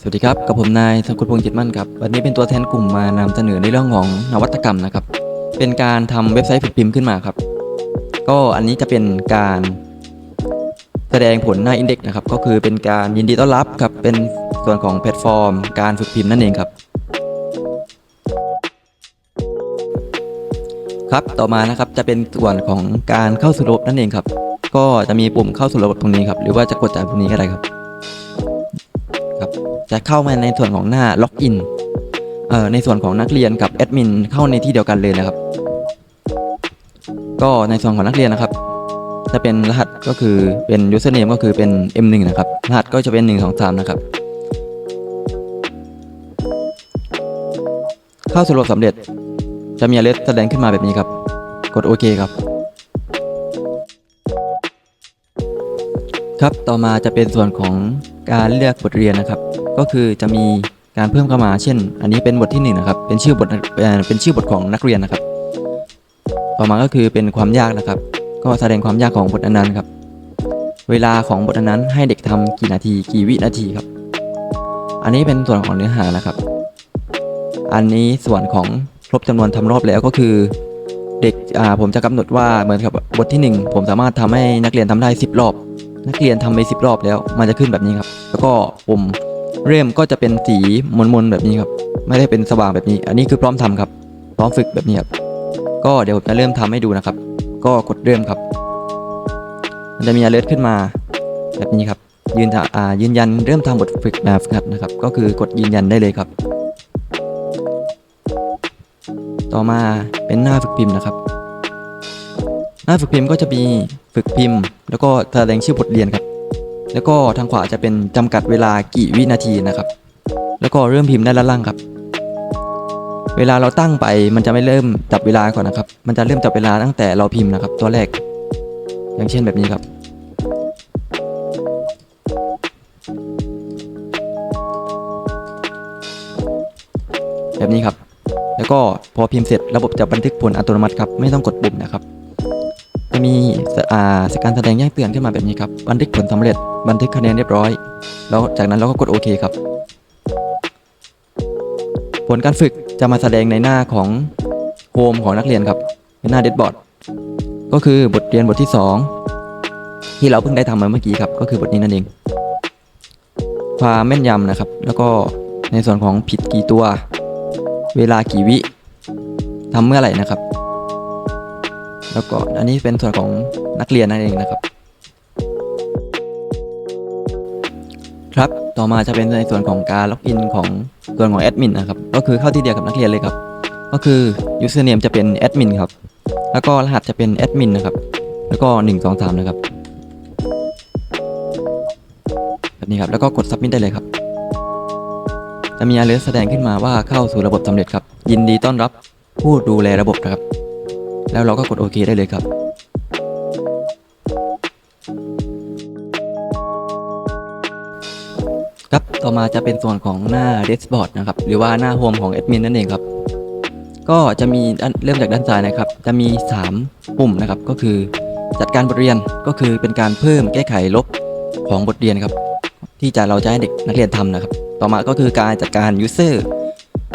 สวัสดีครับ กับผมนายสกุลพงษ์จิตมั่นครับ วันนี้เป็นตัวแทนกลุ่มมานำเสนอในเรื่องของนวัตกรรมนะครับ เป็นการทำเว็บไซต์ฝึกพิมพ์ขึ้นมาครับ ก็อันนี้จะเป็นการแสดงผลหน้าอินเด็กซ์นะครับ ก็คือเป็นการยินดีต้อนรับครับ เป็นส่วนของแพลตฟอร์ม การฝึกพิมพ์นั่นเองครับ ครับ ต่อมานะครับ จะเป็นส่วนของการเข้าสู่ระบบนั่นเองครับ ก็จะมีปุ่มเข้าสู่ระบบตรงนี้ครับ หรือว่าจะกดจากตรงนี้ก็ได้ครับ จะเข้ามาในส่วนของหน้าล็อกอินเอ่อในส่วนของนักเรียนกับแอดมินเข้าในที่เดียวกันเลยนะครับ ก็ในส่วนของนักเรียนนะครับ จะเป็นรหัสก็คือเป็น username ก็คือเป็น m1 นะครับ รหัสก็จะเป็น 1 2 3 นะครับ เข้าสู่ระบบสำเร็จ จะมี alert แสดงขึ้นมาแบบนี้ครับ กดโอเคครับ ครับต่อมาจะเป็นส่วนของการเลือกบทเรียนนะครับ ก็คือจะมีการเพิ่มเข้ามา เช่น อันนี้เป็นบทที่หนึ่งนะครับ เป็นชื่อบทเป็นชื่อบทของนักเรียนนะครับ ต่อมาก็คือเป็นความยากนะครับ ก็แสดงความยากของบทนั้นๆครับ เวลาของบทนั้นให้เด็กทำกี่นาที กี่วินาทีครับ อันนี้เป็นส่วนของเนื้อหานะครับ อันนี้ส่วนของครบจำนวนทำรอบแล้วก็คือ เด็กอ่าผมจะกำหนดว่าเหมือนกับบทที่ 1 ผมสามารถทำให้นักเรียนทำได้ 10 รอบ นักเรียนทำไป10 รอบแล้ว มันจะขึ้นแบบนี้ครับ แล้วก็ปุ่ม เริ่มก็จะเป็นสีมนๆแบบนี้ครับ ไม่ได้เป็นสว่างแบบนี้ อันนี้คือพร้อมทำครับ พร้อมฝึกแบบนี้ครับ ก็เดี๋ยวผมจะเริ่มทำให้ดูนะครับ ก็กดเริ่มครับ มันจะมี alert ขึ้นมาแบบนี้ครับ ยืนอ่ายืนยันเริ่มทำบทฝึกแบบฝึกหัดนะครับ ก็คือกดยืนยันได้เลยครับ ต่อมาเป็นหน้าฝึกพิมพ์นะครับ หน้าฝึกพิมพ์ก็จะมีฝึกพิมพ์ แล้วก็แสดงชื่อบทเรียนครับ แล้วก็ทางขวาจะเป็นจำกัดเวลากี่วินาทีนะครับ แล้วก็เริ่มพิมพ์ได้านล่างครับ เวลาเราตั้งไปมันจะไม่เริ่มจับเวลาก่อนนะครับ มันจะเริ่มจับเวลาตั้งแต่เราพิมพ์นะครับ ตัวแรก อย่างเช่นแบบนี้ครับ แบบนี้ครับ แล้วก็พอพิมพ์เสร็จระบบจะบันทึกผลอัตโนมัติครับ ไม่ต้องกดปุ่มนะครับ จะมีสการแสดงแจ้งเตือนขึ้นมาแบบนี้ครับ บันทึกผลสำเร็จ บันทึกคะแนนเรียบร้อย แล้วจากนั้นเราก็กดโอเคครับ ผลการฝึกจะมาแสดงในหน้าของโฮมของนักเรียนครับในหน้าเดดบอร์ดก็คือบทเรียนบทที่ 2 ที่เราเพิ่งได้ทำมาเมื่อกี้ครับ ก็คือบทนี้นั่นเอง ความแม่นยำนะครับ แล้วก็ในส่วนของผิดกี่ตัว เวลากี่วิทำเมื่อไหร่นะครับ แล้วก็อันนี้เป็นส่วนของนักเรียนนั่นเองนะครับ ครับต่อมาจะเป็นในส่วนของการล็อกอินของส่วนของแอดมินนะครับก็คือเข้าที่เดียวกับนักเรียนเลยครับ ก็คือ username จะเป็นแอดมินครับแล้วก็รหัสจะเป็นแอดมินนะครับแล้วก็1 2 3นะครับแบบนี้ครับแล้วก็กด submit ได้เลยครับจะมี alert แสดงขึ้นมาว่าเข้าสู่ระบบสำเร็จครับ ยินดีต้อนรับผู้ดูแลระบบนะครับ แล้วเราก็กดโอเคได้เลยครับ ครับต่อมาจะเป็นส่วนของหน้า dashboard นะครับ หรือว่าหน้าโฮมของแอดมินนั่นเองครับ ก็จะมีเริ่มจากด้านซ้ายนะครับ จะมี 3 ปุ่มนะครับ ก็คือจัดการบทเรียนก็คือเป็นการเพิ่มแก้ไขลบของบทเรียนครับ ที่จะเราจะให้เด็กนักเรียนทำนะครับ ต่อมาก็คือการจัดการ user เ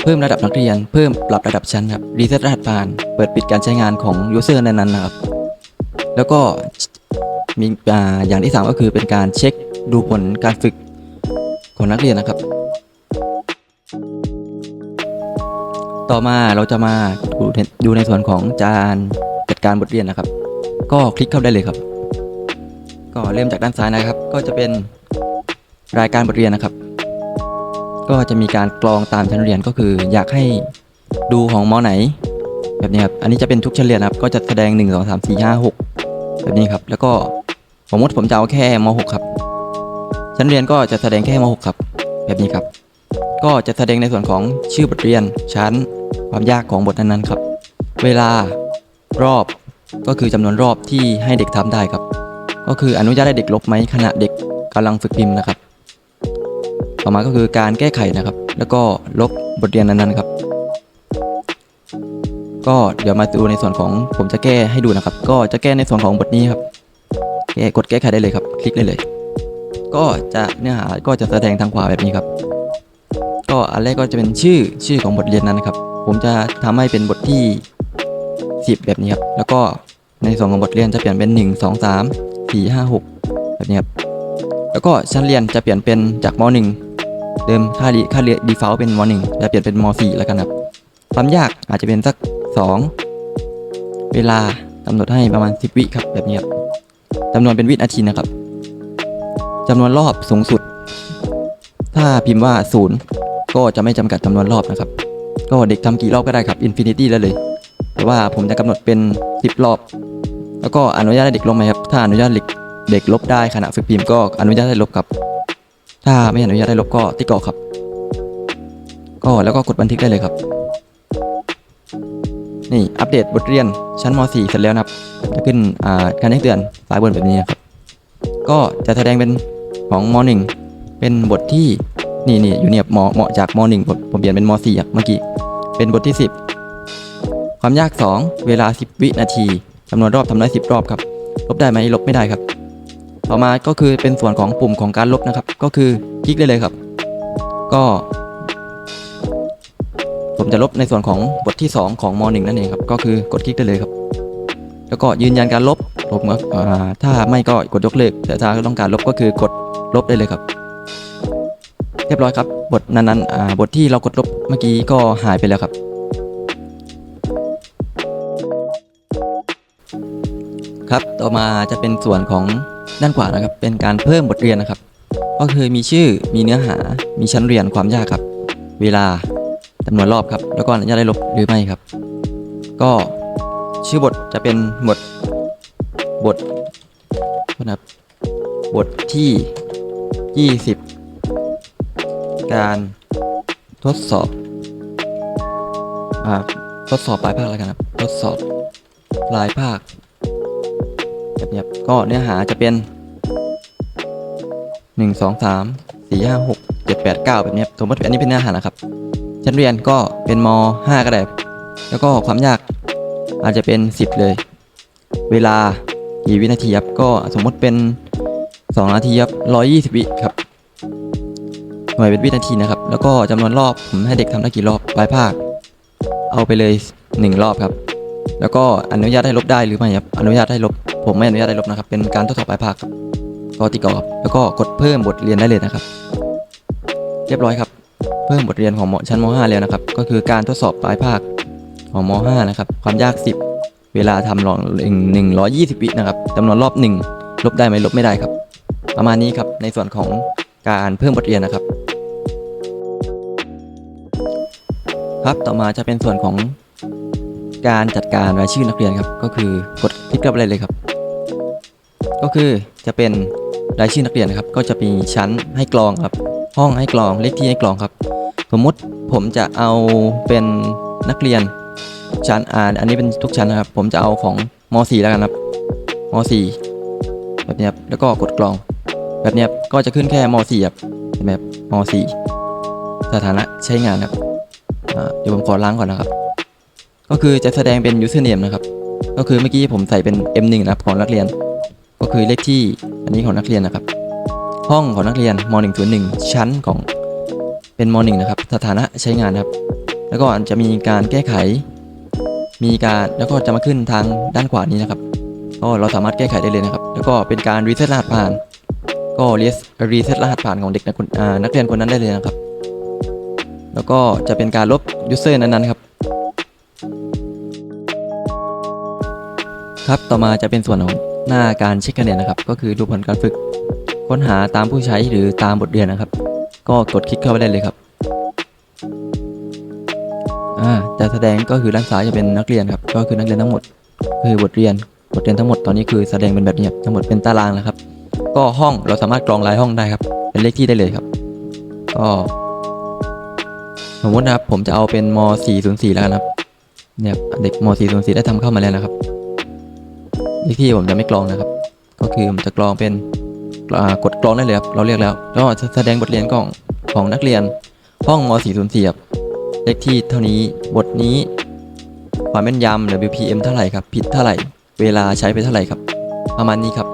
เพิ่มระดับนักเรียน เพิ่มปรับระดับชั้นครับรีเซ็ตรหัสผ่าน เปิดปิดการใช้งานของ user นั้นๆนะครับ แล้วก็มีอ่าอย่างที่ 3 ก็คือเป็นการเช็คดูผลการฝึกของนักเรียนนะครับ ต่อมาเราจะมาดูในดูในส่วนของจานจัดการบทเรียนนะครับ ก็คลิกเข้าได้เลยครับ ก็เริ่มจากด้านซ้ายนะครับ ก็จะเป็นรายการบทเรียนนะครับ ก็จะมีการกรองตามชั้นเรียนก็คือ อยากให้ดูของมอไหน แบบนี้ครับ อันนี้จะเป็นทุกชั้นเรียนครับ ก็จะแสดง 1 2 3 4 5 6 แบบนี้ครับ แล้วก็สมมติผมจะเอาแค่ม 6 ครับ ชั้นเรียนก็จะแสดงแค่ม 6 ครับ แบบนี้ครับ ก็จะแสดงในส่วนของชื่อบทเรียน ชั้น ความยากของบทนั้นๆครับ เวลารอบก็คือจำนวนรอบที่ให้เด็กทำได้ครับ ก็คืออนุญาตให้เด็กลบไหมขณะเด็กกำลังฝึกพิมพ์นะครับ ต่อมาก็คือการแก้ไขนะครับ แล้วก็ลบบทเรียนนั้นๆครับ ก็เดี๋ยวมาดูในส่วนของผมจะแก้ให้ดูนะครับ ก็จะแก้ในส่วนของบทนี้ครับแก้กดแก้ไขได้เลยครับ คลิกได้เลย ก็จะเนื้อหาก็จะแสดงทางขวาแบบนี้ครับ ก็อันแรกก็จะเป็นชื่อชื่อของบทเรียนนั้นนะครับ ผมจะทำให้เป็นบทที่ 10 แบบนี้ครับ แล้วก็ในส่วนของบทเรียนจะเปลี่ยนเป็น 1 2 3 4 5 6 แบบนี้ครับ แล้วก็ชั้นเรียนจะเปลี่ยนเป็นจากม .1 เดิมค่าดีค่าเรียน default เป็นม .1 จะเปลี่ยนเป็นม .4 แล้วกันครับความยากอาจจะเป็นสัก 2 เวลากำหนดให้ประมาณ 10 วิครับแบบนี้ครับจำนวนเป็นวินาทีนะครับจำนวนรอบสูงสุด ถ้าพิมพ์ว่า 0 ก็จะไม่จำกัดจำนวนรอบนะครับ ก็เด็กทำกี่รอบก็ได้ครับ infinity ได้เลย แต่ว่าผมจะกำหนดเป็น 10 รอบ แล้วก็อนุญาตให้เด็กลบไหมครับ ถ้าอนุญาตเด็กเด็กลบได้ขณะฝึกพิมพ์ก็อนุญาตให้ลบครับ ถ้าไม่อนุญาตให้ลบก็ติ๊กกรอกครับ ก็แล้วก็กดบันทึกได้เลยครับ นี่อัปเดตบทเรียนชั้นม .4 เสร็จแล้วนะครับ จะขึ้นการแจ้งเตือนซ้ายบนแบบนี้ครับ ก็จะแสดงเป็นของม .1 เป็นบทที่นี่นี่อยู่เนี่ยเหมาะเหมาะจากม .1 ผมผมเปลี่ยนเป็นม .4 อะเมื่อกี้ เป็นบทที่ 10 ความยาก 2 เวลา 10 วินาทีจำนวนรอบทำได้10 รอบครับ ลบได้ไหมลบไม่ได้ครับ ต่อมาก็คือเป็นส่วนของปุ่มของการลบนะครับ ก็คือคลิกได้เลยครับ ก็ ผมจะลบในส่วนของบทที่ 2 ของม .1 นั่นเองครับ ก็คือกดคลิกได้เลยครับ แล้วก็ยืนยันการลบลบครับอ่าถ้าไม่ก็กดยกเลิกแต่ถ้าต้องการลบก็คือกดลบได้เลยครับเรียบร้อยครับ บทนั้นๆบทที่เรากดลบเมื่อกี้ก็หายไปแล้วครับครับ ต่อมาจะเป็นส่วนของด้านขวานะครับเป็นการเพิ่มบทเรียนนะครับ ก็คือมีชื่อมีเนื้อหา มีชั้นเรียนความยากครับ เวลาจำนวนรอบครับ แล้วก็อนุญาตได้ลบหรือไม่ครับ ก็ชื่อบทจะเป็นบทบทนะครับบทที่ 20 การทดสอบอ่าทดสอบปลายภาคแล้วกันครับ ทดสอบปลายภาค แบบนี้ครับก็เนื้อหาจะเป็น 1 2 3 4 5 6 7 8 9 แบบนี้สมมติอันนี้เป็นเนื้อหานะครับชั้นเรียนก็เป็นม 5 ก็ได้ แล้วก็ความยากอาจจะเป็น 10 เลย เวลากี่วินาทีครับก็สมมติเป็น 2 นาทีครับ120 วิครับหน่วยเป็นวินาทีนะครับ แล้วก็จำนวนรอบผมให้เด็กทำได้กี่รอบปลายภาค เอาไปเลย 1 รอบครับ แล้วก็อนุญาตให้ลบได้หรือไม่ครับอนุญาตให้ลบ ผมไม่อนุญาตให้ลบนะครับ เป็นการทดสอบปลายภาคครับก็ติดกรอบแล้วก็กดเพิ่มบทเรียนได้เลยนะครับ เรียบร้อยครับ เพิ่มบทเรียนของมชั้นม .5 แล้วนะครับ ก็คือการทดสอบปลายภาคของม .5 นะครับ ความยาก 10 เวลาทำลองหนึ่งร้อยยี่สิบวินะครับจำนวนรอบ 1 ลบได้ไหมลบไม่ได้ครับ ประมาณนี้ครับ ในส่วนของการเพิ่มบทเรียนนะครับ ครับ ต่อมาจะเป็นส่วนของการจัดการรายชื่อนักเรียนครับ ก็คือกดคลิกเข้าไปเลยครับ ก็คือจะเป็นรายชื่อนักเรียนนะครับ ก็จะมีชั้นให้กรองครับ ห้องให้กรองเลขที่ให้กรองครับ สมมุติผมจะเอาเป็นนักเรียนชั้นอ่าอันนี้เป็นทุกชั้นนะครับ ผมจะเอาของม .4 แล้วกันครับม .4 แบบนี้ครับแล้วก็กดกรอง แบบนี้ครับก็จะขึ้นแค่ม .4 ครับเห็นไหมครับม .4 สถานะใช้งานครับเดี๋ยวผมขอล้างก่อนนะครับ ก็คือจะแสดงเป็น username นะครับ ก็คือเมื่อกี้ผมใส่เป็น M1 นะครับของนักเรียน ก็คือเลขที่อันนี้ของนักเรียนนะครับ ห้องของนักเรียนม .101 ชั้นของเป็นม .1 นะครับ สถานะใช้งานครับ แล้วก็จะมีการแก้ไข มีการแล้วก็จะมาขึ้นทางด้านขวานี้นะครับ ก็เราสามารถแก้ไขได้เลยนะครับ แล้วก็เป็นการรีเซ็ตรหัสผ่าน ก็รีรีเซ็ตรหัสผ่านของเด็กนักคนอ่านักเรียนคนนั้นได้เลยนะครับ แล้วก็จะเป็นการลบยูเซอร์นั้นๆครับครับ ต่อมาจะเป็นส่วนของ หน้าการเช็คคะแนนนะครับ ก็คือดูผลการฝึก ค้นหาตามผู้ใช้หรือตามบทเรียนนะครับ ก็กดคลิกเข้าไปได้เลยครับอ่าจะแสดงก็คือด้านซ้ายจะเป็นนักเรียนครับ ก็คือนักเรียนทั้งหมด คือบทเรียน บทเรียนทั้งหมดตอนนี้คือแสดงเป็นแบบนี้ครับทั้งหมดเป็นตารางนะครับ ก็ห้องเราสามารถกรองรายห้องได้ครับ เป็นเลขที่ได้เลยครับ ก็สมมตินะครับผมจะเอาเป็นม .404 แล้วกันครับเนี่ยเด็กม .404 ได้ทำเข้ามาแล้วนะครับ เลขที่ผมจะไม่กรองนะครับ ก็คือผมจะกรองเป็นกดกรองได้เลยครับเราเรียกแล้วแล้วจะแสดงบทเรียนของของนักเรียนห้องม .404 ครับเลขที่เท่านี้บทนี้ความแม่นยำ WPM เท่าไหร่ครับ ผิดเท่าไหร่ เวลาใช้ไปเท่าไหร่ครับ ประมาณนี้ครับ